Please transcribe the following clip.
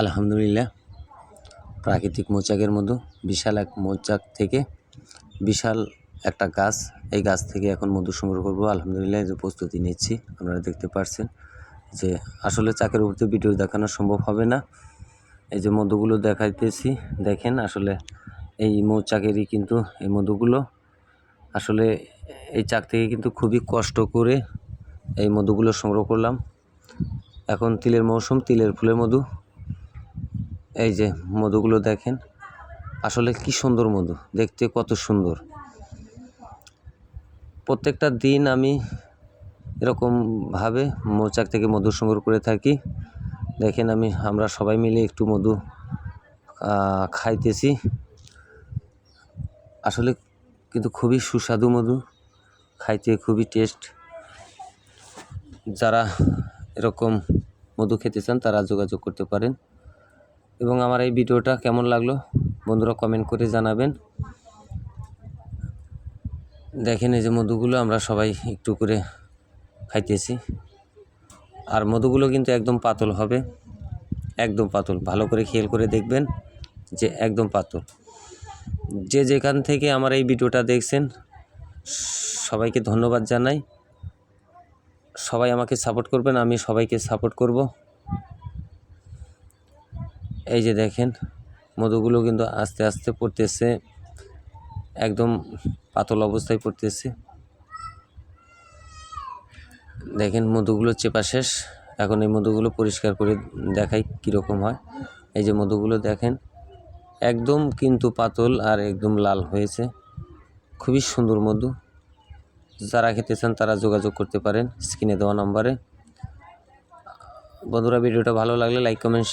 আলহামদুলিল্লাহ। প্রাকৃতিক মৌচাকের মধু, বিশাল এক মৌচাক থেকে বিশাল একটা গাছ। এই গাছ থেকে এখন মধু সংগ্রহ করব। আলহামদুলিল্লাহ যে প্রস্তুতি নিচ্ছি, আপনারা দেখতে পারছেন যে আসলে চাকের উপরে ভিডিও দেখানো সম্ভব হবে না। এই যে মধুগুলো দেখাইতেছি, দেখেন আসলে এই মৌচাকেরই কিন্তু এই মধুগুলো। আসলে এই চাক থেকে কিন্তু খুবই কষ্ট করে এই মধুগুলো সংগ্রহ করলাম। এখন তিলের মৌসুম, তিলের ফুলের মধু। এই যে মধুগুলো দেখেন, আসলে কি সুন্দর মধু, দেখতে কত সুন্দর। প্রত্যেকটা দিন আমি এরকমভাবে মৌচাক থেকে মধু সংগ্রহ করে থাকি। দেখেন আমি, আমরা সবাই মিলে একটু মধু খাইতেছি। আসলে কিন্তু খুবই সুস্বাদু মধু, খাইতে খুবই টেস্ট যারা এরকম মধু খেতে চান তারা যোগাযোগ করতে পারেন। এবং আমার এই ভিডিওটা কেমন লাগল বন্ধুরা কমেন্ট করে জানাবেন। দেখেন এই যে মধুগুলো আমরা সবাই একটু করে খাইতেছি। আর মধুগুলো কিন্তু একদম পাতল হবে। একদম পাতল। ভালো করে খেয়াল করে দেখবেন যে একদম পাতল। যে যেখান থেকে আমার এই ভিডিওটা দেখছেন, সবাইকে ধন্যবাদ জানাই। সবাই আমাকে সাপোর্ট করবেন, আমি সবাইকে সাপোর্ট করব। এই যে দেখেন, মধুগুলো কিন্তু আস্তে আস্তে পড়তেছে, একদম পাতল অবস্থায় পড়তেছে। দেখেন, মধুগুলো চেপা শেষ। এখন এই মধুগুলো পরিষ্কার করে দেখাই কীরকম হয়। এই যে মধুগুলো দেখেন, একদম কিন্তু পাতল আর একদম লাল হয়েছে। খুবই সুন্দর মধু। যারা খেতে চান তারা যোগাযোগ করতে পারেন স্ক্রিনে দেওয়া নম্বরে। বন্ধুরা, ভিডিওটা ভালো লাগলে লাইক, কমেন্ট